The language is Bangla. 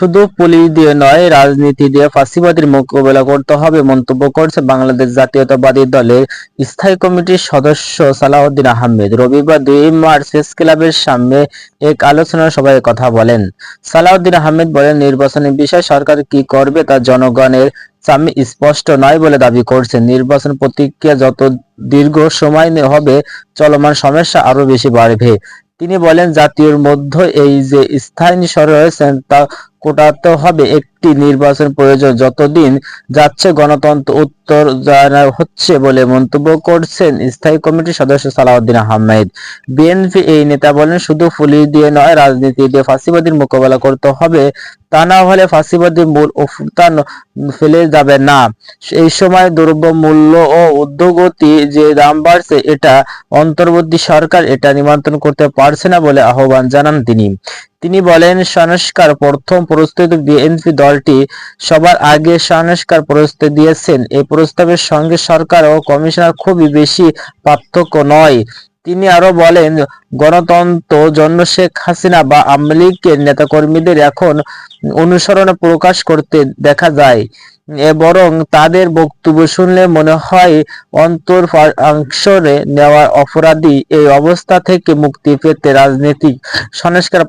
শুধু পুলিশ দিয়ে নয়, রাজনীতি দিয়ে ফাঁসিবাদীর মোকাবেলা করতে হবে মন্তব্য করছে বাংলাদেশ জাতীয়তাবাদী দলের স্থায়ী কমিটির সদস্য সালাউদ্দিন আহমেদ। রবিবার দুই মার্চ প্রেস ক্লাবের সামনে এক আলোচনা সভায় কথা বলেন। সালাউদ্দিন আহমেদ বলেন নির্বাচনের বিষয়ে সরকার কি করবে তা জনগণের সামনে স্পষ্ট নয় বলে দাবি করছেন। নির্বাচন প্রতিক্রিয়া যত দীর্ঘ সময় হবে, চলমান সমস্যা আরও বেশি বাড়বে। তিনি বলেন জাতীয় মধ্যে এই যে স্থায়ী সরকার রয়েছেন তা কোটাতে হবে। একটি নির্বাচন প্রয়োজন, যতদিন যাচ্ছে গণতন্ত্র উত্তর জানা হচ্ছে বলে মন্তব্য করছেন স্থায়ী কমিটির সদস্য সালাউদ্দিন আহমেদ। বিএনপি এই নেতা বলেন, শুধু পুলিশ দিয়ে নয়, রাজনীতি দিয়ে ফাঁসিবাদীর মোকাবেলা করতে হবে। তা না হলে ফাঁসিবাদী মূল উত্থান ফেলে যাবে না। এই সময় দ্রব্য মূল্য ও উদ্যোগতি যে দাম বাড়ছে, এটা অন্তর্বর্তী সরকার এটা নিমন্ত্রণ করতে পারছে না বলে আহ্বান জানান তিনি। তিনি বলেন সংস্কার প্রথম প্রস্তুতি বিএনপি দলটি সবার আগে সংস্কার প্রস্তুতি দিয়েছেন। এই প্রস্তাবের সঙ্গে সরকার ও কমিশনার খুবই বেশি পার্থক্য নয়। তিনি আরও বলেন, গণতন্ত্র জন্য শেখ হাসিনা বা আওয়ামী লীগের নেতাকর্মীদের এখন অনুসরণে প্রকাশ করতে দেখা যায় বরং তাদের বক্তব্য শুনলে মনে হয় অন্তর অংশরে নেওয়া অপরাধী এই অবস্থা থেকে মুক্তি পেতে রাজনৈতিক সংস্কার